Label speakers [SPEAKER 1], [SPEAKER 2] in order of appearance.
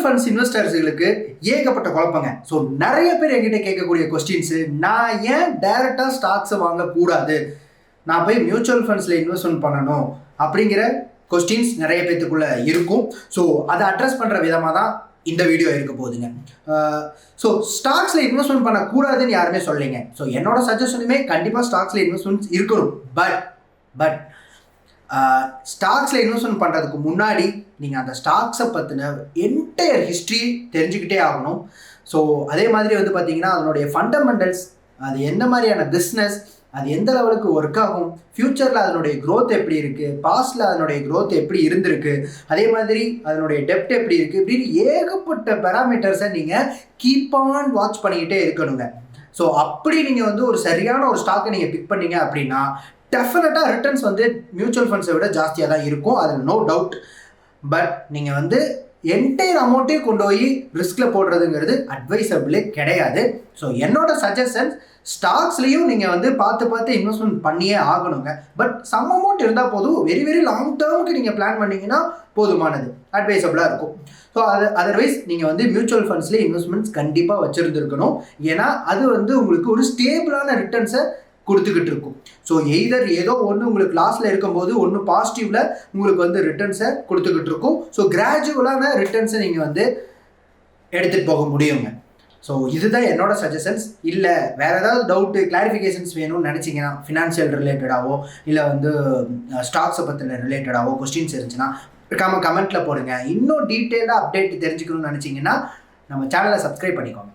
[SPEAKER 1] Mutual funds இன்வெஸ்டர்ஸுகளுக்கு ஏகப்பட்ட குழப்பங்க. So நிறைய பேர் என்கிட்ட கேட்கக்கூடிய கொஸ்டின்ஸு நான் ஏன் டைரெக்டாக ஸ்டாக்ஸை வாங்கக்கூடாது? நான் போய் மியூச்சுவல் ஃபண்ட்ஸில் இன்வெஸ்ட்மெண்ட் பண்ணணும் அப்படிங்கிற கொஸ்டின்ஸ் நிறைய பேத்துக்குள்ள இருக்கும். ஸோ அதை அட்ரஸ் பண்ணுற விதமாக தான் இந்த வீடியோ இருக்க போகுதுங்க. ஸோ ஸ்டாக்ஸில் இன்வெஸ்ட்மெண்ட் பண்ணக்கூடாதுன்னு யாருமே சொல்லிங்க ஸோ என்னோட சஜஷனுமே கண்டிப்பாக ஸ்டாக்ஸில் இன்வெஸ்ட்மெண்ட்ஸ் இருக்கணும். பட் பட் ஸ்டாக்ஸில் இன்வெஸ்ட்மெண்ட் பண்ணுறதுக்கு முன்னாடி நீங்கள் அந்த ஸ்டாக்ஸை பற்றின என்டையர் ஹிஸ்ட்ரி தெரிஞ்சுக்கிட்டே ஆகணும். ஸோ அதே மாதிரி வந்து பார்த்தீங்கன்னா அதனுடைய ஃபண்டமெண்டல்ஸ் அது எந்த மாதிரியான பிஸ்னஸ் அது எந்த லெவலுக்கு ஒர்க் ஆகும் ஃப்யூச்சரில் அதனுடைய க்ரோத் எப்படி இருக்குது பாஸ்டில் அதனுடைய க்ரோத் எப்படி இருந்திருக்கு அதே மாதிரி அதனுடைய டெப்ட் எப்படி இருக்குது இப்படின்னு ஏகப்பட்ட பேராமீட்டர்ஸை நீங்கள் கீப் ஆன் வாட்ச் பண்ணிக்கிட்டே இருக்கணுங்க. ஸோ அப்படி நீங்கள் வந்து ஒரு சரியான ஒரு ஸ்டாக்கை நீங்கள் பிக் பண்ணீங்க அப்படின்னா டெஃபினட்டாக ரிட்டர்ன்ஸ் வந்து மியூச்சுவல் ஃபண்ட்ஸை விட ஜாஸ்தியாக தான் இருக்கும். அதில் நோ டவுட் பட் நீங்கள் வந்து என்டையர் அமௌண்ட்டையும் கொண்டு போய் ரிஸ்கில் போடுறதுங்கிறது அட்வைசபிளே கிடையாது. ஸோ என்னோட சஜஷன்ஸ் ஸ்டாக்ஸ்லேயும் நீங்கள் வந்து பார்த்து பார்த்து இன்வெஸ்ட்மெண்ட் பண்ணியே ஆகணுங்க. பட் சம் அமௌண்ட் இருந்தால் போதும். வெரி வெரி லாங் டேர்முக்கு நீங்கள் பிளான் பண்ணிங்கன்னா போதுமானது. அட்வைசபிளாக இருக்கும். ஸோ அது அதர்வைஸ் நீங்கள் வந்து மியூச்சுவல் ஃபண்ட்ஸ்லேயே இன்வெஸ்ட்மெண்ட்ஸ் கண்டிப்பாக வச்சுருந்துருக்கணும். ஏன்னா அது வந்து உங்களுக்கு ஒரு ஸ்டேபிளான ரிட்டர்ன்ஸை கொடுத்துக்கிட்டு இருக்கும் ஸோ எய்தர் ஏதோ ஒன்று உங்களுக்கு லாஸில் இருக்கும்போது ஒன்று பாசிட்டிவில் உங்களுக்கு வந்து ரிட்டர்ன்ஸை கொடுத்துக்கிட்டு இருக்கும் ஸோ கிராஜுவலான ரிட்டர்ன்ஸை நீங்கள் வந்து எடுத்துகிட்டு போக முடியுங்க. ஸோ இதுதான் என்னோட சஜஷன்ஸ் இல்லை வேறு ஏதாவது டவுட்டு கிளாரிஃபிகேஷன்ஸ் வேணும்னு நினச்சிங்கன்னா ஃபினான்ஷியல் ரிலேட்டடாவோ இல்லை வந்து ஸ்டாக்ஸை பற்றின ரிலேட்டடாகவோ கொஸ்டின்ஸ் இருந்துச்சுன்னா இருக்காமல் கமெண்ட்டில் போடுங்க. இன்னும் டீட்டெயிலாக அப்டேட் தெரிஞ்சுக்கணும்னு நினச்சிங்கன்னா நம்ம சேனலை சப்ஸ்கிரைப் பண்ணிக்கோங்க.